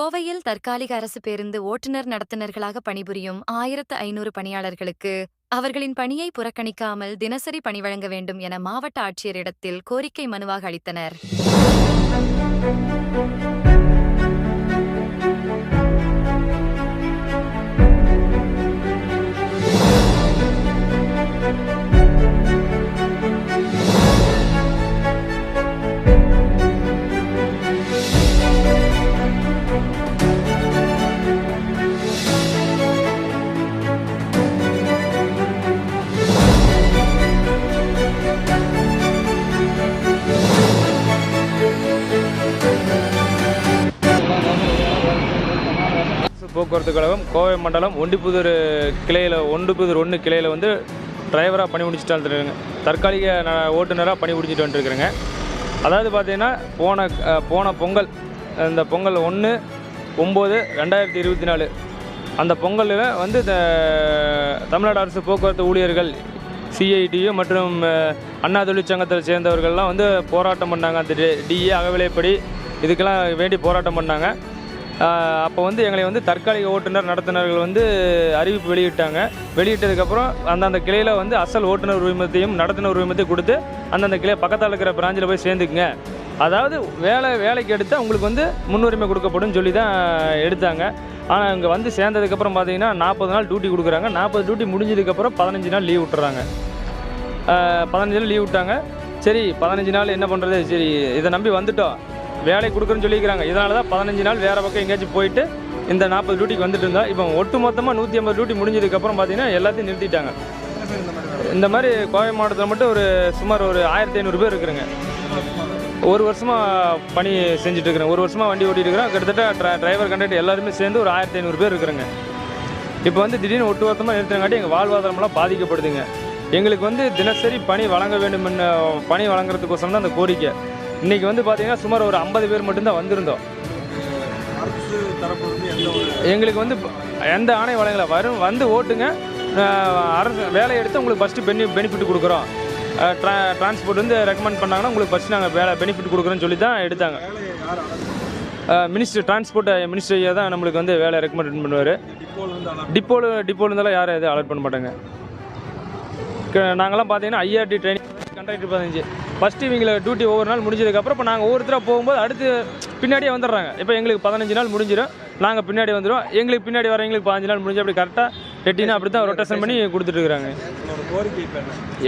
கோவையில் தற்காலிக அரசு பேருந்து ஓட்டுநர் நடத்துனர்களாக பணிபுரியும் ஆயிரத்து ஐநூறு பணியாளர்களுக்கு அவர்களின் பணியை புறக்கணிக்காமல் தினசரி பணி வழங்க வேண்டும் என மாவட்ட ஆட்சியரிடத்தில் கோரிக்கை மனுவாக அளித்தனர். போக்குவரத்து கழகம் கோவை மண்டலம் ஒண்டிப்புதூர் கிளையில் ஒண்டிப்புதூர் ஒன்று கிளையில் வந்து டிரைவராக பணி முடிச்சுட்டு வந்துருக்குங்க தற்காலிக ஓட்டுநராக பணி முடிச்சுட்டு வந்துருக்குறேங்க. அதாவது பார்த்தீங்கன்னா போன போன பொங்கல் இந்த பொங்கல் ஒன்று ஒம்பது ரெண்டாயிரத்தி இருபத்தி நாலு. அந்த பொங்கலில் வந்து இந்த தமிழ்நாடு அரசு போக்குவரத்து ஊழியர்கள் சிஐடியு மற்றும் அண்ணா தொழிற்சங்கத்தை சேர்ந்தவர்கள்லாம் வந்து போராட்டம் பண்ணாங்க. அந்த டிஏ அகவிலைப்படி இதுக்கெல்லாம் வேண்டி போராட்டம் பண்ணாங்க. அப்போ வந்து எங்களை வந்து தற்காலிக ஓட்டுநர் நடத்துனர்கள் வந்து அறிவிப்பு வெளியிட்டாங்க. வெளியிட்டதுக்கப்புறம் அந்தந்த கிளையில் வந்து அசல் ஓட்டுநர் உரிமத்தையும் நடத்துனர் உரிமத்தையும் கொடுத்து அந்தந்த கிளை பக்கத்தில் இருக்கிற பிராஞ்சில் போய் சேர்ந்துக்குங்க. அதாவது வேலை வேலைக்கு எடுத்தால் உங்களுக்கு வந்து முன்னுரிமை கொடுக்கப்படும் சொல்லி தான் எடுத்தாங்க. ஆனால் இங்கே வந்து சேர்ந்ததுக்கப்புறம் பார்த்தீங்கன்னா நாற்பது நாள் டியூட்டி கொடுக்குறாங்க. நாற்பது டியூட்டி முடிஞ்சதுக்கப்புறம் பதினஞ்சு நாள் லீவ் விட்டுறாங்க. பதினஞ்சு நாள் லீவ் விட்டாங்க. சரி பதினஞ்சு நாள் என்ன பண்ணுறது சரி இதை நம்பி வந்துட்டோம். வேலை கொடுக்குறேன்னு சொல்லிக்கிறாங்க இதனால தான் பதினஞ்சு நாள் வேறு பக்கம் எங்கேயாச்சும் போயிட்டு இந்த நாற்பது டியூட்டிக்கு வந்துட்டு இருந்தா இப்போ ஒட்டு மொத்தமாக நூற்றி ஐம்பது டியூட்டி முடிஞ்சதுக்கப்புறம் பார்த்தீங்கன்னா எல்லாத்தையும் நிறுத்திட்டாங்க. இந்த மாதிரி கோவை மாவட்டத்தில் மட்டும் ஒரு சுமார் ஒரு ஆயிரத்தி ஐநூறு பேர் இருக்கிறேங்க. ஒரு வருஷமாக பணி செஞ்சுட்டு இருக்கிறேன். ஒரு வருஷமாக வண்டி ஓட்டிட்டு இருக்கிறேன். கிட்டத்தட்ட ட்ர டிரைவர் கண்டக்டர் எல்லாருமே சேர்ந்து ஒரு ஆயிரத்தி ஐநூறு பேர் இருக்கிறேங்க. இப்போ வந்து திடீர்னு ஒட்டு மொத்தமாக நிறுத்தினங்காட்டி எங்கள் வாழ்வாதாரமெல்லாம் பாதிக்கப்படுதுங்க. எங்களுக்கு வந்து தினசரி பணி வழங்க வேண்டும் பணி வழங்குறதுக்கோசரம் தான் அந்த கோரிக்கை. இன்றைக்கி வந்து பார்த்தீங்கன்னா சுமார் ஒரு ஐம்பது பேர் மட்டும்தான் வந்திருந்தோம். எங்களுக்கு வந்து எந்த ஆணை வழங்கல. வரும் வந்து ஓட்டுங்க. அரசு வேலை எடுத்து உங்களுக்கு ஃபஸ்ட்டு பெனி பெனிஃபிட் கொடுக்குறோம். ட்ரா டிரான்ஸ்போர்ட் வந்து ரெக்கமெண்ட் பண்ணாங்கன்னா உங்களுக்கு ஃபஸ்ட்டு நாங்கள் வேலை பெனிஃபிட் கொடுக்குறோன்னு சொல்லி தான் எடுத்தாங்க மினிஸ்டர் டிரான்ஸ்போர்ட் மினிஸ்டர் ஐயா தான் நம்மளுக்கு வந்து வேலை ரெக்கமெண்ட் பண்ணுவார். டிப்போல வந்து இருந்தாலும் யாரும் எதுவும் அலர்ட் பண்ண மாட்டாங்க. நாங்களாம் பார்த்தீங்கன்னா ஐஆர்டி ட்ரைனிங் கண்ட்ராக்டர் பதினஞ்சு. ஃபஸ்ட்டு இவங்களை டியூட்டி ஒவ்வொரு நாள் முடிஞ்சதுக்கப்புறம் இப்போ நாங்கள் ஒவ்வொருத்தராக போகும்போது அடுத்து பின்னாடியே வந்துடுறாங்க. இப்போ எங்களுக்கு பதினஞ்சு நாள் முடிஞ்சிடும் நாங்கள் பின்னாடி வந்துடுவோம். எங்களுக்கு பின்னாடி வர எங்களுக்கு பதினஞ்சு நாள் முடிஞ்சு அப்படி கரெக்டாக ரெட்டினா அப்படி தான் ரொட்டேஷன் பண்ணி கொடுத்துட்ருக்குறாங்க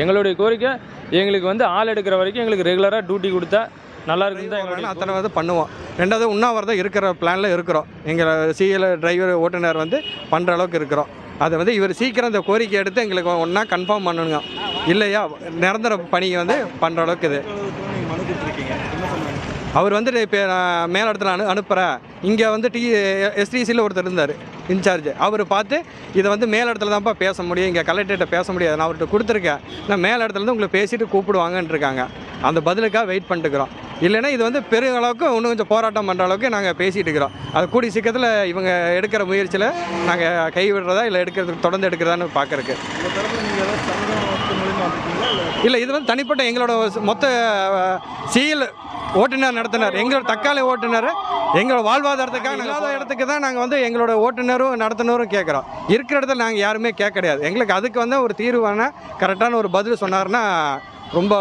எங்களுடைய கோரிக்கை எங்களுக்கு வந்து ஆள் எடுக்கிற வரைக்கும் எங்களுக்கு ரெகுலராக டியூட்டி கொடுத்தா நல்லா இருக்குன்னு தான் எங்களுடைய அத்தனை வந்து பண்ணுவோம். ரெண்டாவது உண்ணாவிரதம் இருக்கிற பிளானில் இருக்கிறோம். எங்கள் சிஎல் டிரைவர் ஓட்டுநர் வந்து பண்ணுற அளவுக்கு இருக்கிறோம். அதை வந்து இவர் சீக்கிரம் இந்த கோரிக்கை எடுத்து எங்களுக்கு ஒன்றா கன்ஃபார்ம் பண்ணணுங்க. இல்லையா? நிரந்தர பணியை வந்து பண்ணுற அளவுக்கு இது. அவர் வந்துட்டு இப்போ மேல் இடத்துல அனு அனுப்புகிறேன் இங்கே வந்து டி எஸ்டிசியில் ஒருத்தர் இருந்தார் இன்சார்ஜ் அவர் பார்த்து இதை வந்து மேல் இடத்துல தான்ப்பா பேச முடியும் இங்கே கலெக்டர்கிட்ட பேச முடியாது. நான் அவர்கிட்ட கொடுத்துருக்கேன். நான் மேல இடத்துல இருந்து உங்களை பேசிட்டு கூப்பிடுவாங்கன்னு இருக்காங்க. அந்த பதிலுக்காக வெயிட் பண்ணிட்டுக்கிறோம் இல்லைன்னா இது வந்து பெரிய அளவுக்கு இன்னும் கொஞ்சம் போராட்டம் பண்ணுற அளவுக்கு நாங்கள் பேசிகிட்டு இருக்கிறோம். அது கூடி சீக்கிரத்தில் இவங்க எடுக்கிற முயற்சியில் நாங்கள் கைவிடுறதா இல்லை எடுக்கிறதுக்கு தொடர்ந்து எடுக்கிறதான்னு பார்க்கறக்கு இல்லை இது வந்து தனிப்பட்ட எங்களோட மொத்த சிஎல் ஓட்டுநர் நடத்துனர். எங்களோட தக்காளி ஓட்டுநர் எங்களோட வாழ்வாதாரத்துக்காக இல்லாத இடத்துக்கு தான் நாங்கள் வந்து எங்களோட ஓட்டுநரும் நடத்துனரும் கேட்குறோம் இருக்கிற இடத்துல நாங்கள் யாருமே கேட்க கிடையாது. எங்களுக்கு அதுக்கு வந்து ஒரு தீர்வான கரெக்டான ஒரு பதில் சொன்னார்னா ரொம்ப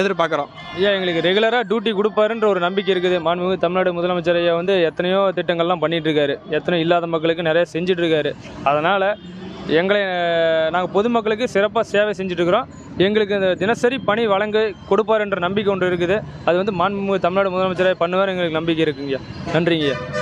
எதிர்பார்க்குறோம். ஐயா எங்களுக்கு ரெகுலராக டியூட்டி கொடுப்பாருன்ற ஒரு நம்பிக்கை இருக்குது. மாண்புமிகு தமிழ்நாடு முதலமைச்சர் ஐயா வந்து எத்தனையோ திட்டங்கள்லாம் பண்ணிட்டு இருக்காரு. எத்தனையோ இல்லாத மக்களுக்கு நிறைய செஞ்சுட்டு இருக்காரு. அதனால் எங்களை நாங்கள் பொதுமக்களுக்கு சிறப்பாக சேவை செஞ்சுட்ருக்கிறோம் எங்களுக்கு இந்த தினசரி பணி வழங்க கொடுப்பார் என்ற நம்பிக்கை ஒன்று இருக்குது. அது வந்து மாண்புமிகு தமிழ்நாடு முதலமைச்சராக பண்ணுவார். எங்களுக்கு நம்பிக்கை இருக்குங்கய்யா. நன்றிங்கய்யா.